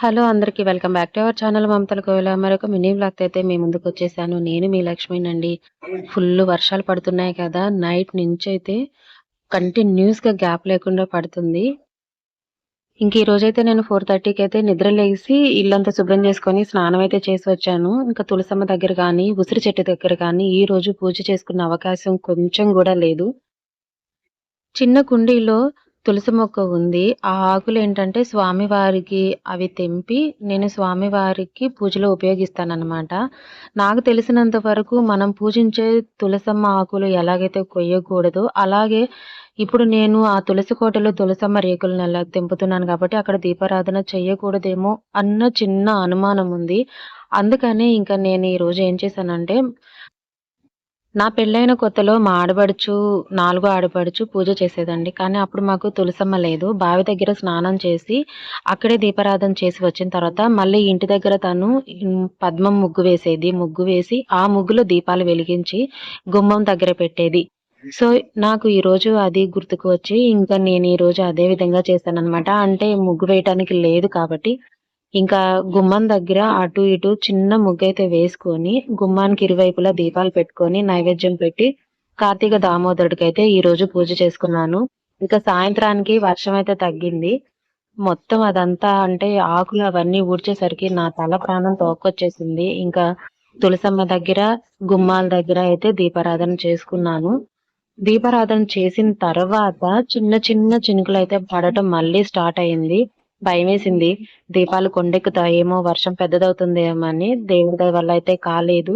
Hello అందరికీ welcome back to our channel మమతల కోవిల. మరొక మినీ బ్లాగ్ అయితే మీ ముందుకు వచ్చేసాను. నేను మీ లక్ష్మినండి. ఫుల్ వర్షాలు పడుతున్నాయి కదా. నైట్ నుంచి అయితే కంటిన్యూస్గా గ్యాప్ లేకుండా పడుతుంది. ఇంక ఈ రోజైతే నేను ఫోర్ థర్టీకి అయితే నిద్ర లేచి ఇల్లంతా శుభ్రం చేసుకొని స్నానం అయితే చేసి వచ్చాను. ఇంకా తులసమ్మ దగ్గర కానీ ఉసిరి చెట్టు దగ్గర కానీ ఈ రోజు పూజ చేసుకున్న అవకాశం కొంచెం కూడా లేదు. చిన్న కుండీలో తులసి మొక్క ఉంది. ఆ ఆకులు ఏంటంటే స్వామివారికి అవి తెంపి నేను స్వామివారికి పూజలో ఉపయోగిస్తానన్నమాట. నాకు తెలిసినంత వరకు మనం పూజించే తులసమ్మ ఆకులు ఎలాగైతే కొయ్యకూడదు అలాగే ఇప్పుడు నేను ఆ తులసి కోటలో తులసమ్మ రేకులను ఎలా తెంపుతున్నాను కాబట్టి అక్కడ దీపారాధన చేయకూడదేమో అన్న చిన్న అనుమానం ఉంది. అందుకనే ఇంకా నేను ఈరోజు ఏం చేశానంటే నా పెళ్ళైన కొత్తలో మా ఆడపడుచు నాలుగో ఆడపడుచు పూజ చేసేదండి. కానీ అప్పుడు మాకు తులసమ్మ లేదు. బావి దగ్గర స్నానం చేసి అక్కడే దీపారాధన చేసి వచ్చిన తర్వాత మళ్ళీ ఇంటి దగ్గర తను పద్మం ముగ్గు వేసేది. ముగ్గు వేసి ఆ ముగ్గులో దీపాలు వెలిగించి గుమ్మం దగ్గర పెట్టేది. సో నాకు ఈ రోజు అది గుర్తుకు వచ్చి ఇంకా నేను ఈ రోజు అదే విధంగా చేశాను అంటే ముగ్గు వేయటానికి లేదు కాబట్టి ఇంకా గుమ్మం దగ్గర అటు ఇటు చిన్న ముగ్గు అయితే వేసుకొని గుమ్మానికి ఇరువైపులా దీపాలు పెట్టుకొని నైవేద్యం పెట్టి కార్తీక దామోదరుడికి అయితే ఈ రోజు పూజ చేసుకున్నాను. ఇంకా సాయంత్రానికి వర్షం అయితే తగ్గింది. మొత్తం అదంతా అంటే ఆకులు అవన్నీ ఊడ్చేసరికి నా తల ప్రాణం తోకొచ్చేసింది ఇంకా తులసమ్మ దగ్గర గుమ్మాల దగ్గర అయితే దీపారాధన చేసుకున్నాను. దీపారాధన చేసిన తర్వాత చిన్న చిన్న చినుకులు అయితే పడటం మళ్ళీ స్టార్ట్ అయింది. భయం వేసింది దీపాలు కొండెక్కుతాయేమో వర్షం పెద్దదవుతుందేమో అని దేవుడి దయ వల్ల అయితే కాలేదు.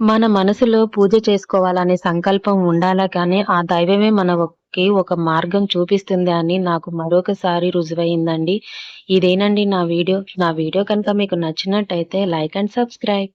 మన మనసులో పూజ చేసుకోవాలనే సంకల్పం ఉండాలా కానీ ఆ దైవమే మనకి ఒక మార్గం చూపిస్తుంది అని నాకు మరొకసారి రుజువైందండి. ఇదేనండి నా వీడియో. నా వీడియో కనుక మీకు నచ్చినట్టయితే లైక్ అండ్ సబ్స్క్రైబ్.